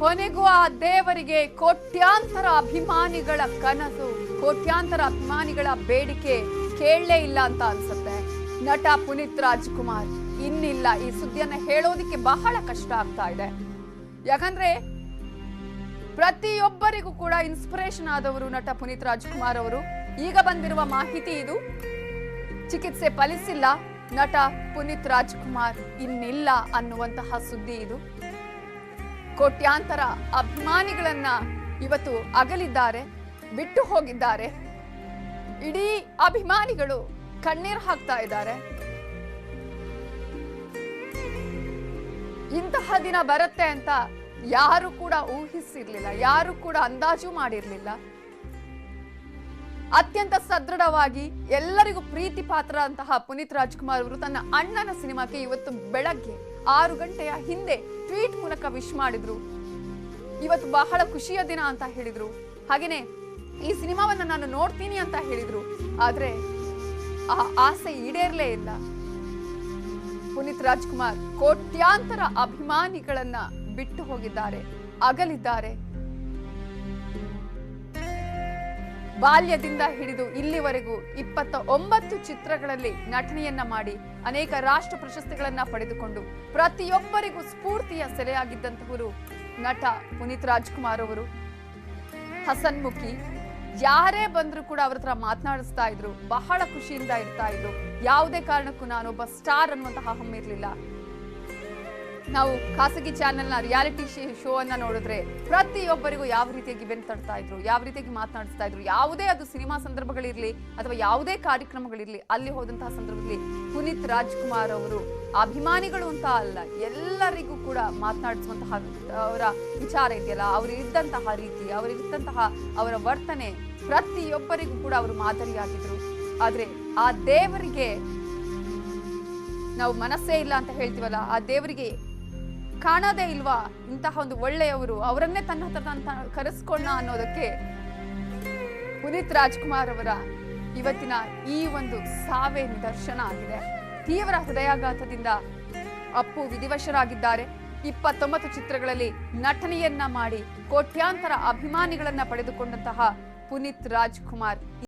ಕೊನೆಗೂ ಆ ದೇವರಿಗೆ ಕೋಟ್ಯಾಂತರ ಅಭಿಮಾನಿಗಳ ಕನಸು, ಕೋಟ್ಯಾಂತರ ಅಭಿಮಾನಿಗಳ ಬೇಡಿಕೆ ಕೇಳಲೇ ಇಲ್ಲ ಅಂತ ಅನ್ಸುತ್ತೆ. ನಟ ಪುನೀತ್ ರಾಜ್ಕುಮಾರ್ ಇನ್ನಿಲ್ಲ. ಈ ಸುದ್ದಿಯನ್ನ ಹೇಳೋದಿಕ್ಕೆ ಬಹಳ ಕಷ್ಟ ಆಗ್ತಾ ಇದೆ. ಯಾಕಂದ್ರೆ ಪ್ರತಿಯೊಬ್ಬರಿಗೂ ಕೂಡ ಇನ್ಸ್ಪಿರೇಷನ್ ಆದವರು ನಟ ಪುನೀತ್ ರಾಜ್ಕುಮಾರ್ ಅವರು. ಈಗ ಬಂದಿರುವ ಮಾಹಿತಿ ಇದು. ಚಿಕಿತ್ಸೆ ಫಲಿಸಿಲ್ಲ. ನಟ ಪುನೀತ್ ರಾಜ್ಕುಮಾರ್ ಇನ್ನಿಲ್ಲ ಅನ್ನುವಂತಹ ಸುದ್ದಿ ಇದು. ಕೋಟ್ಯಾಂತರ ಅಭಿಮಾನಿಗಳನ್ನ ಇವತ್ತು ಅಗಲಿದ್ದಾರೆ, ಬಿಟ್ಟು ಹೋಗಿದ್ದಾರೆ. ಇಡೀ ಅಭಿಮಾನಿಗಳು ಕಣ್ಣೀರು ಹಾಕ್ತಾ ಇದ್ದಾರೆ. ಇಂತಹ ದಿನ ಬರುತ್ತೆ ಅಂತ ಯಾರು ಕೂಡ ಊಹಿಸಿರ್ಲಿಲ್ಲ, ಯಾರು ಕೂಡ ಅಂದಾಜು ಮಾಡಿರ್ಲಿಲ್ಲ. ಅತ್ಯಂತ ಸದೃಢವಾಗಿ ಎಲ್ಲರಿಗೂ ಪ್ರೀತಿ ಪಾತ್ರ ಅಂತಹ ಪುನೀತ್ ರಾಜ್ಕುಮಾರ್ ಅವರು ತನ್ನ ಅಣ್ಣನ ಸಿನಿಮಾಕ್ಕೆ ಇವತ್ತು ಬೆಳಗ್ಗೆ ಆರು ಗಂಟೆಯ ಹಿಂದೆ ಟ್ವೀಟ್ ಮೂಲಕ ವಿಶ್ ಮಾಡಿದ್ರು. ಇವತ್ತು ಬಹಳ ಖುಷಿಯ ದಿನ ಅಂತ ಹೇಳಿದ್ರು. ಹಾಗೇನೆ ಈ ಸಿನಿಮಾವನ್ನ ನಾನು ನೋಡ್ತೀನಿ ಅಂತ ಹೇಳಿದ್ರು. ಆದ್ರೆ ಆ ಆಸೆ ಈಡೇರ್ಲೇ ಇಲ್ಲ. ಪುನೀತ್ ರಾಜ್ಕುಮಾರ್ ಕೋಟ್ಯಾಂತರ ಅಭಿಮಾನಿಗಳನ್ನ ಬಿಟ್ಟು ಹೋಗಿದ್ದಾರೆ, ಅಗಲಿದ್ದಾರೆ. ಬಾಲ್ಯದಿಂದ ಹಿಡಿದು ಇಲ್ಲಿವರೆಗೂ ಇಪ್ಪತ್ತ ಒಂಬತ್ತು ಚಿತ್ರಗಳಲ್ಲಿ ನಟನೆಯನ್ನ ಮಾಡಿ ಅನೇಕ ರಾಷ್ಟ್ರ ಪ್ರಶಸ್ತಿಗಳನ್ನ ಪಡೆದುಕೊಂಡು ಪ್ರತಿಯೊಬ್ಬರಿಗೂ ಸ್ಫೂರ್ತಿಯ ಸೆಲೆಯಾಗಿದ್ದಂತಹವರು ನಟ ಪುನೀತ್ ರಾಜ್ಕುಮಾರ್ ಅವರು. ಹಸನ್ಮುಖಿ, ಯಾರೇ ಬಂದ್ರು ಕೂಡ ಅವ್ರ ಹತ್ರ ಮಾತನಾಡಿಸ್ತಾ ಇದ್ರು, ಬಹಳ ಖುಷಿಯಿಂದ ಇರ್ತಾ ಇದ್ರು. ಯಾವುದೇ ಕಾರಣಕ್ಕೂ ನಾನೊಬ್ಬ ಸ್ಟಾರ್ ಅನ್ನುವಂತಹ ಹಮ್ಮಿರ್ಲಿಲ್ಲ ನಾವು ಖಾಸಗಿ ಚಾನೆಲ್ನ ರಿಯಾಲಿಟಿ ಶೋ ಅನ್ನ ನೋಡಿದ್ರೆ ಪ್ರತಿಯೊಬ್ಬರಿಗೂ ಯಾವ ರೀತಿಯಾಗಿ ಬೆನ್ ತಡ್ತಾ ಇದ್ರು, ಯಾವ ರೀತಿಯಾಗಿ ಮಾತನಾಡಿಸ್ತಾ ಇದ್ರು, ಯಾವುದೇ ಅದು ಸಿನಿಮಾ ಸಂದರ್ಭಗಳಿರ್ಲಿ ಅಥವಾ ಯಾವುದೇ ಕಾರ್ಯಕ್ರಮಗಳಿರ್ಲಿ, ಅಲ್ಲಿ ಹೋದಂತಹ ಸಂದರ್ಭದಲ್ಲಿ ಪುನೀತ್ ರಾಜ್ಕುಮಾರ್ ಅವರು ಅಭಿಮಾನಿಗಳು ಅಂತ ಅಲ್ಲ, ಎಲ್ಲರಿಗೂ ಕೂಡ ಮಾತನಾಡಿಸುವಂತಹ ಅವರ ವಿಚಾರ ಇದೆಯಲ್ಲ, ಅವರು ಇದ್ದಂತಹ ರೀತಿ, ಅವರು ಇದ್ದಂತಹ ಅವರ ವರ್ತನೆ ಪ್ರತಿಯೊಬ್ಬರಿಗೂ ಕೂಡ ಅವರು ಮಾದರಿಯಾಗಿದ್ರು. ಆದ್ರೆ ಆ ದೇವರಿಗೆ ನಾವು ಮನಸ್ಸೇ ಇಲ್ಲ ಅಂತ ಹೇಳ್ತೀವಲ್ಲ, ಆ ದೇವರಿಗೆ ಕಾಣೋದೇ ಇಲ್ವಾ? ಇಂತಹ ಒಂದು ಒಳ್ಳೆಯವರು. ಅವರನ್ನೇ ತನ್ನ ಹತ್ರ ಕರೆಸ್ಕೊಳ್ಳ ಅನ್ನೋದಕ್ಕೆ ಪುನೀತ್ ರಾಜ್ಕುಮಾರ್ ಅವರ ಇವತ್ತಿನ ಈ ಒಂದು ಸಾವೇ ನಿದರ್ಶನ ಆಗಿದೆ. ತೀವ್ರ ಹೃದಯಾಘಾತದಿಂದ ಅಪ್ಪು ವಿಧಿವಶರಾಗಿದ್ದಾರೆ. ಇಪ್ಪತ್ತೊಂಬತ್ತು ಚಿತ್ರಗಳಲ್ಲಿ ನಟನೆಯನ್ನ ಮಾಡಿ ಕೋಟ್ಯಾಂತರ ಅಭಿಮಾನಿಗಳನ್ನ ಪಡೆದುಕೊಂಡಂತಹ ಪುನೀತ್ ರಾಜ್ಕುಮಾರ್.